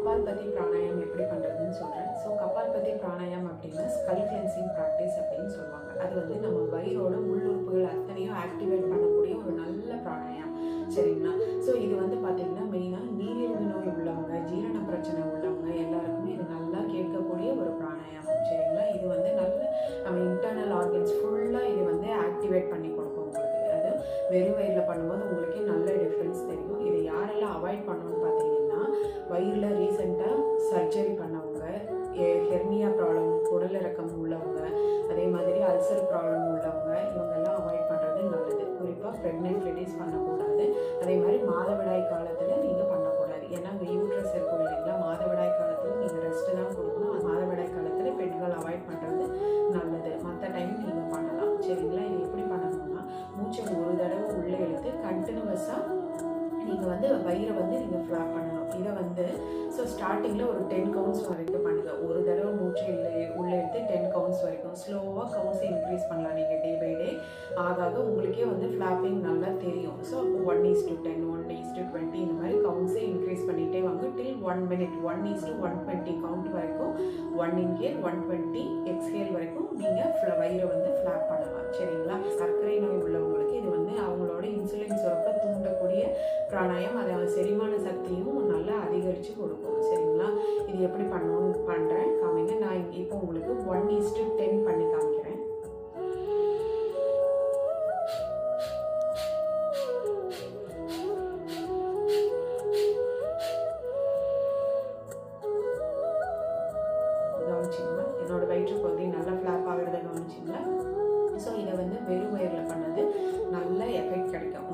கபால்பதி பிராணாயம் எப்படி பண்ணுறதுன்னு சொல்கிறேன் ஸோ கபால்பதி பிராணாயம் அப்படின்னா ஸ்கல் கிளென்சிங் ப்ராக்டிஸ் அப்படின்னு சொல்லுவாங்க. அது வந்து நம்ம வயிறோட உள்ளுறுப்புகள் அத்தனையும் ஆக்டிவேட் பண்ணக்கூடிய ஒரு நல்ல பிராணாயம். சரிங்களா? ஸோ இது வந்து பார்த்திங்கன்னா மெயினாக நீரிழிவு நோய் உள்ளவங்க ஜீரண பிரச்சனை உள்ளவங்க எல்லாருக்குமே இது நல்லா கேட்கக்கூடிய ஒரு பிராணாயாமம் சரிங்களா? இது வந்து நல்ல நம்ம இன்டர்னல் ஆர்கன்ஸ் ஃபுல்லாக இது வந்து ஆக்டிவேட் பண்ணி கொடுக்கும் உங்களுக்கு. அது வெறும் வயிறில் பண்ணும்போது உங்களுக்கே நல்ல வயிறில் ரீசெண்டாக சர்ஜரி பண்ணவங்க ஹெர்னியா ப்ராப்ளம் குடல் இறக்கம் உள்ளவங்க அதே மாதிரி அல்சர் ப்ராப்ளம் உள்ளவங்க இவங்கெல்லாம் அவாய்ட் பண்ணுறது நல்லது. குறிப்பாக ப்ரெக்னென்ட் லேடிஸ் பண்ணக்கூடாது. அதே மாதிரி மாதவிடாய் காலத்தில் நீங்கள் பண்ணக்கூடாது. ஏன்னா யூட்ரஸ் இருக்கும் இல்லைங்களா? மாதவிடாய் காலத்தில் நீங்கள் ரெஸ்ட்டு தான் கொடுக்கணும். மாதவிடாய் காலத்தில் பெண்கள் அவாய்ட் பண்ணுறது நல்லது. மற்ற டைம் நீங்கள் பண்ணலாம். சரிங்களா? இது எப்படி பண்ணணும்னா மூச்சை ஒரு தடவை உள்ளே இழுத்து கண்டினியூவஸாக வந்து வயிறை வந்து நீங்கள் ஃப்ளாப் பண்ணணும். இதை வந்து ஸோ ஸ்டார்டிங்கில் ஒரு டென் கவுண்ட்ஸ் வரைக்கும் பண்ணுங்கள் ஒரு தடவை மூச்சு இல்லை உள்ளே எடுத்து டென் கவுண்ட்ஸ் வரைக்கும். ஸ்லோவாக கவுண்ட்ஸை இன்க்ரீஸ் பண்ணலாம் நீங்கள் டே பை டே ஆக உங்களுக்கே வந்து ஃப்ளாப்பிங் நல்லா தெரியும். So one is to ten one is to twenty இந்த மாதிரி கவுண்ட்ஸை இன்க்ரீஸ் பண்ணிகிட்டே வாங்க. Till one minute one is to one twenty count வரைக்கும் one inhale one twenty exhale வரைக்கும் நீங்கள் ஃப்ள வயிறை வந்து ஃப்ளாப் பண்ணலாம். பிராணாயம் அதை செரிமான சக்தியும் நல்லா அதிகரித்து கொடுக்கும். சரிங்களா? இது எப்படி பண்ணணும்னு பண்ணுறேன் காமிங்க. நான் இப்போ உங்களுக்கு ஒன் ஈஸ்ட்டு டென் பண்ணி காமிக்கிறேன். கவனிச்சிங்களா? என்னோட வயிற்று பகுதி நல்லா ஃப்ளாப் ஆகிறத கவனிச்சிங்களா? ஸோ இதை வந்து வெறும் வயரில் பண்ணது நல்ல எஃபெக்ட் கிடைக்கும்.